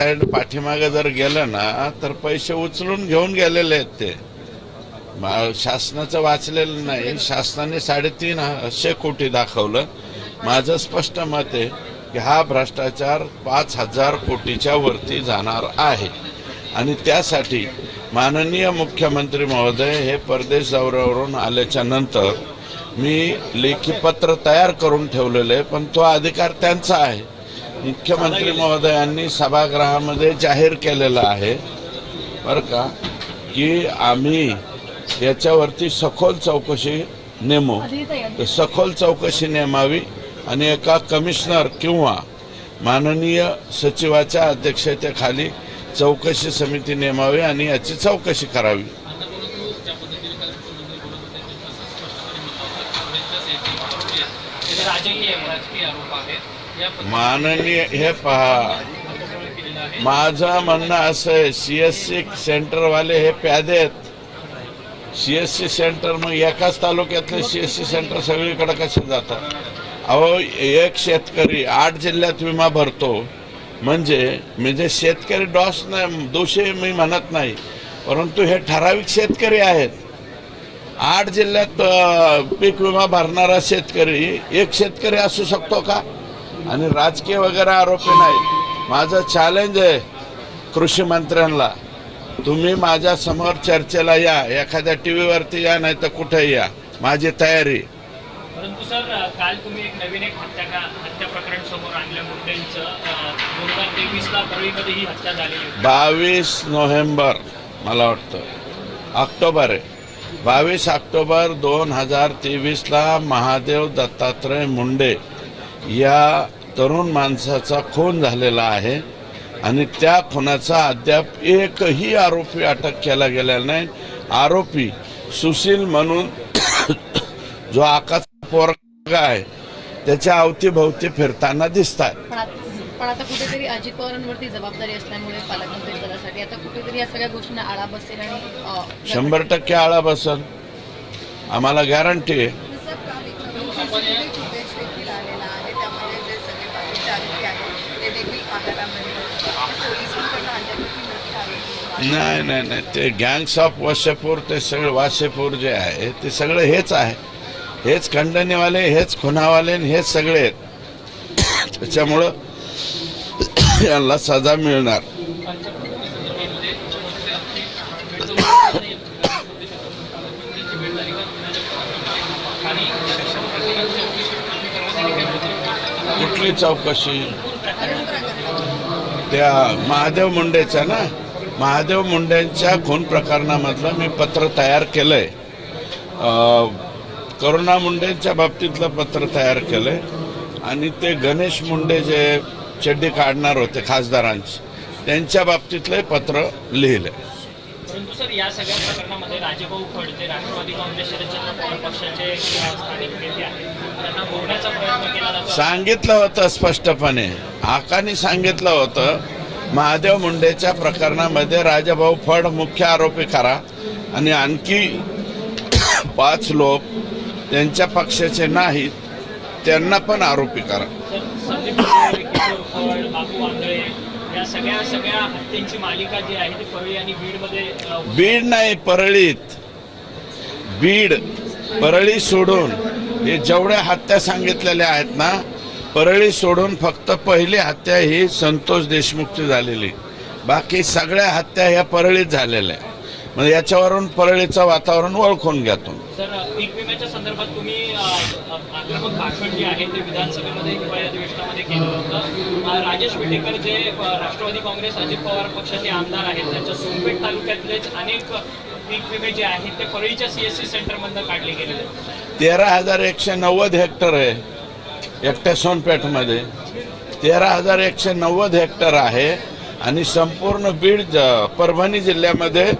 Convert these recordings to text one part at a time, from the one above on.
Side पाठीमागे जर गेलं ना तर पैसे उचलून घेऊन गेलेले आहेत ते. मा- शासनाचं वाचलेलं नाही. शासनाने साडेतीन शे कोटी दाखवलं. माझं स्पष्ट मत आहे की हा भ्रष्टाचार पाच हजार कोटीच्या वरती जाणार आहे. आणि त्यासाठी माननीय मुख्यमंत्री महोदय हे परदेश दौऱ्यावरून आल्याच्यानंतर मी लेखी पत्र तयार करून ठेवलेलं आहे पण तो अधिकार त्यांचा आहे. मुख्यमंत्री महोदयांनी सभागृहामध्ये जाहीर केलेलं आहे. बरं का? की आम्ही याच्यावरती सखोल चौकशी नेमू. तर सखोल चौकशी नेमावी आणि एका कमिशनर किंवा माननीय सचिवाच्या अध्यक्षतेखाली चौकशी समिती नेमावी आणि याची चौकशी करावी. राजकीय माननीय हे पहा. माझं म्हणणं असं आहे सीएससी सेंटरवाले हे प्यादे आहेत. सीएससी सेंटर मग एकाच तालुक्यातले सीएससी सेंटर सगळीकडे कसे जातात? अहो एक शेतकरी आठ जिल्ह्यात विमा भरतो. म्हणजे म्हणजे शेतकरी डॉस नाही दोषी मी म्हणत नाही. परंतु हे ठराविक शेतकरी आहेत. आठ जिल्ह्यात पीक विमा भरणारा शेतकरी एक शेतकरी असू शकतो का? आणि राजकीय वगैरे आरोपी नाही. माझं चॅलेंज आहे कृषी मंत्र्यांना. तुम्ही माझ्यासमोर चर्चेला या. एखाद्या टी व्हीवरती या नाही तर कुठेही या. माझी तयारी. परंतु सर काल तुम्ही एक नवीन एक हत्या हत्या प्रकरण समोर आणलं मुंडेंचं. दोन हजार तेवीसला परळीमध्ये ही हत्या होती. बावीस नोव्हेंबर मला वाटतं. ऑक्टोबर आहे. बावीस ऑक्टोबर दोन हजार तेवीसला महादेव दत्तात्रय मुंडे या तरुण माणसाचा खून झालेला आहे आणि त्या खुनाचा अद्याप एकही आरोपी अटक केला गेला नाही. आरोपी सुशील म्हणून जो आकाश पोरगा आहे त्याच्या अवतीभोवती फिरताना दिसतात पण आता कुठेतरी अजित पवारांवरती जबाबदारी असल्यामुळे पालकमंत्री पदासाठी आता कुठेतरी या सगळ्या गोष्टींना आळा बसेल आणि शंभर टक्के आळा बसेल. आम्हाला गॅरंटी आहे. नाही नाही नाही. ते गँग्स ऑफ वाशेपूर ते सगळं वाशेपूर जे आहे ते सगळं हेच आहे. हेच खंडणीवाले हेच खुनावाले हेच सगळे आहेत. त्याच्यामुळं यांना सजा मिळणार. कुठली चौकशी? त्या महादेव मुंडेच्या ना? महादेव मुंडेंच्या खून प्रकरणामधलं मी पत्र तयार केलंय. आहे करुणा मुंडेंच्या बाबतीतलं पत्र तयार केलंय. आणि ते गणेश मुंडे जे चड्डी काढणार होते खासदारांची. त्यांच्या बाबतीतलं पत्र लिहिलंय परंतु सर या सगळ्या प्रकरणामध्ये राजेभाऊ फडते राष्ट्रवादी काँग्रेस शरदचंद्र पवार पक्षाचे अ, स्थानिक नेते आहेत. त्यांना बोलण्याचा प्रयत्न केला जातो. सांगितलं होतं स्पष्टपणे. आकानी सांगितलं होतं महादेव मुंडेच्या प्रकरणामध्ये राजाभाऊ फड मुख्य आरोपी करा आणि आणखी पाच लोक त्यांच्या पक्षाचे नाहीत. त्यांना पण आरोपी करा. बीड नाही परळीत. बीड परळी सोडून हे जेवढ्या हत्या सांगितलेल्या आहेत ना परळी सोडून फक्त पहिली हत्या ही संतोष देशमुखची झालेली. बाकी सगळ्या हत्या ह्या परळीत झालेल्या आहे. म्हणजे याच्यावरून परळीचं वातावरण ओळखून घ्या तुम्ही. सर पीक विम्याच्या संदर्भात तुम्ही अ, अ, आक्रमक भाषण जे आहे ते विधानसभेमध्ये किंवा या अधिवेशनामध्ये केलं होतं. अ, राजेश विटेकर जे अ, राष्ट्रवादी काँग्रेस अजित पवार पक्षाचे आमदार आहेत त्यांच्या सोनपेठ तालुक्यातलेच अनेक पीक विमे जे आहेत ते परळीच्या सीएससी सेंटरमधनं काढले गेलेले आहेत. तेरा हजार एकशे नव्वद हेक्टर आहे एकट्या सोनपेठमध्ये. तेरा हजार एकशे नव्वद हेक्टर आहे आणि संपूर्ण बीड ज- परभणी जिल्ह्यामध्ये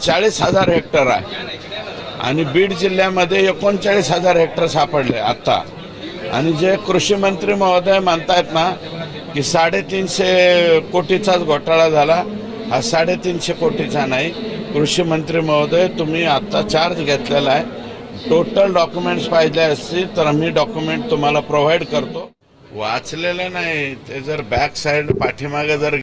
चाळीस हजार हेक्टर आहे. आणि बीड जिल्ह्यामध्ये एकोणचाळीस हजार हेक्टर सापडले आत्ता आणि जे कृषी मंत्री महोदय म्हणतायत ना की साडेतीनशे कोटीचाच घोटाळा झाला. हा साडेतीनशे कोटीचा नाही. कृषी मंत्री महोदय तुम्ही आत्ता चार्ज घेतलेला आहे. टोटल डॉक्युमेंट्स पाहिजे असतील तर आम्ही डॉक्युमेंट तुम्हाला प्रोव्हाइड करतो. वाचलेलं नाही. ते जर बॅक साईड पाठीमागे जर